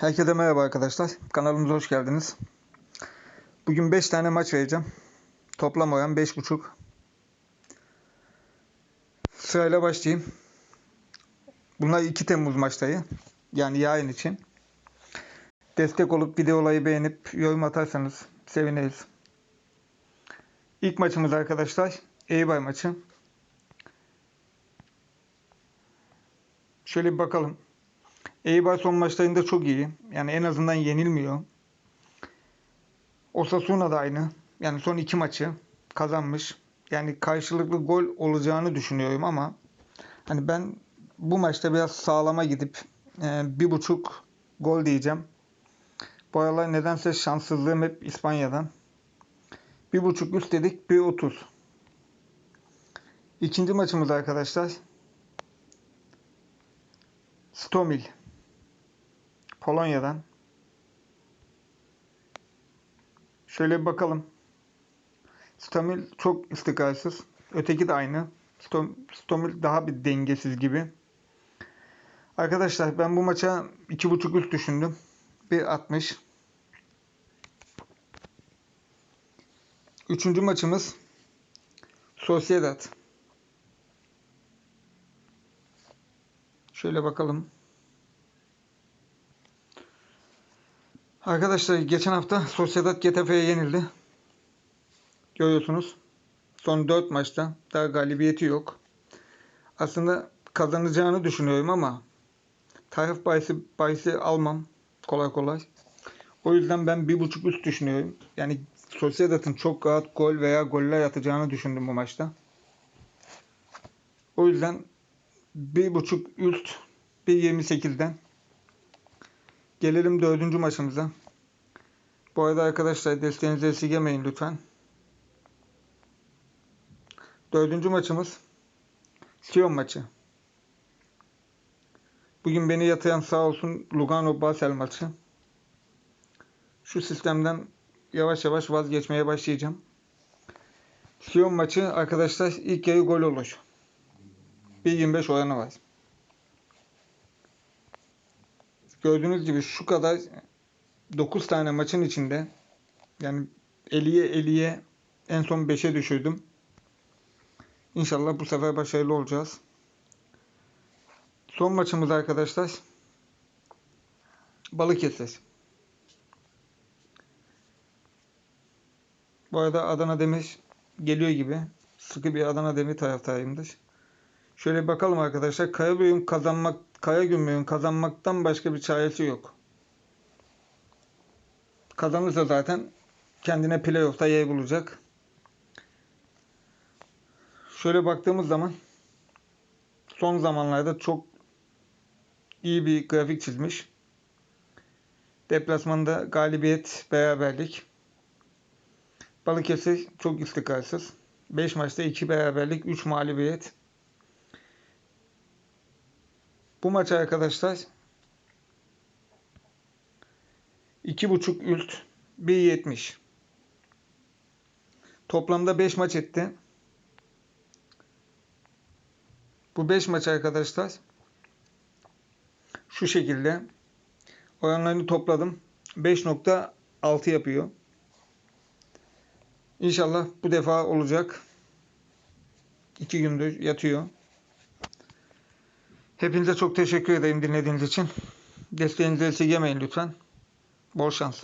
Herkese merhaba arkadaşlar. Kanalımıza hoş geldiniz. Bugün 5 tane maç vereceğim. Toplam oran 5.5. Sırayla başlayayım. Bunlar 2 Temmuz maçları. Yani yarın için. Destek olup videoları beğenip yorum atarsanız seviniriz. İlk maçımız arkadaşlar Eybay maçı. Şöyle bir bakalım. Eibar son maçlarında çok iyi. Yani en azından yenilmiyor. Osasuna da aynı. Yani son iki maçı kazanmış. Yani karşılıklı gol olacağını düşünüyorum ama hani ben bu maçta biraz sağlama gidip e, bir buçuk gol diyeceğim. Bu aralar nedense şanssızlığım hep İspanya'dan. Bir buçuk üst dedik bir otuz. İkinci maçımız arkadaşlar. Stomil. Polonya'dan. Şöyle bir bakalım. Stomil çok istikrarsız. Öteki de aynı. Stom- Stomil daha bir dengesiz gibi. Arkadaşlar ben bu maça 2.5 üst düşündüm. 1.60. Üçüncü maçımız Sociedad. Şöyle bakalım. Arkadaşlar geçen hafta Sociedad Getafe'ye yenildi. Görüyorsunuz. Son 4 maçta daha galibiyeti yok. Aslında kazanacağını düşünüyorum ama tarif bahisi, bahisi almam kolay kolay. O yüzden ben bir buçuk üst düşünüyorum. Yani Sociedad'ın çok rahat gol veya goller atacağını düşündüm bu maçta. O yüzden bir buçuk üst 1.28'den Gelelim dördüncü maçımıza. Bu arada arkadaşlar desteğinizi esirgemeyin lütfen. Dördüncü maçımız Sion maçı. Bugün beni yatayan sağ olsun Lugano Basel maçı. Şu sistemden yavaş yavaş vazgeçmeye başlayacağım. Sion maçı arkadaşlar ilk yarı gol olur. 1.25 oranı var. Gördüğünüz gibi şu kadar 9 tane maçın içinde yani 50'ye 50'ye en son 5'e düşürdüm. İnşallah bu sefer başarılı olacağız. Son maçımız arkadaşlar Balıkesir. Bu arada Adana Demir geliyor gibi. Sıkı bir Adana Demir taraftarıyımdır. Şöyle bakalım arkadaşlar. Karabük'ün kazanmak, Karagümrük'ün kazanmaktan başka bir çaresi yok. Kazanırsa zaten kendine playoff'ta yer bulacak. Şöyle baktığımız zaman son zamanlarda çok iyi bir grafik çizmiş. Deplasmanda galibiyet, beraberlik. Balıkesir çok istikrarsız. 5 maçta 2 beraberlik, 3 mağlubiyet. Bu maç arkadaşlar 2.5 üst 1.70 Toplamda 5 maç etti. Bu 5 maç arkadaşlar şu şekilde oranlarını topladım. 5.6 yapıyor. İnşallah bu defa olacak. 2 gündür yatıyor. Hepinize çok teşekkür ederim dinlediğiniz için. Desteğinizi esirgemeyin lütfen. Bol şans.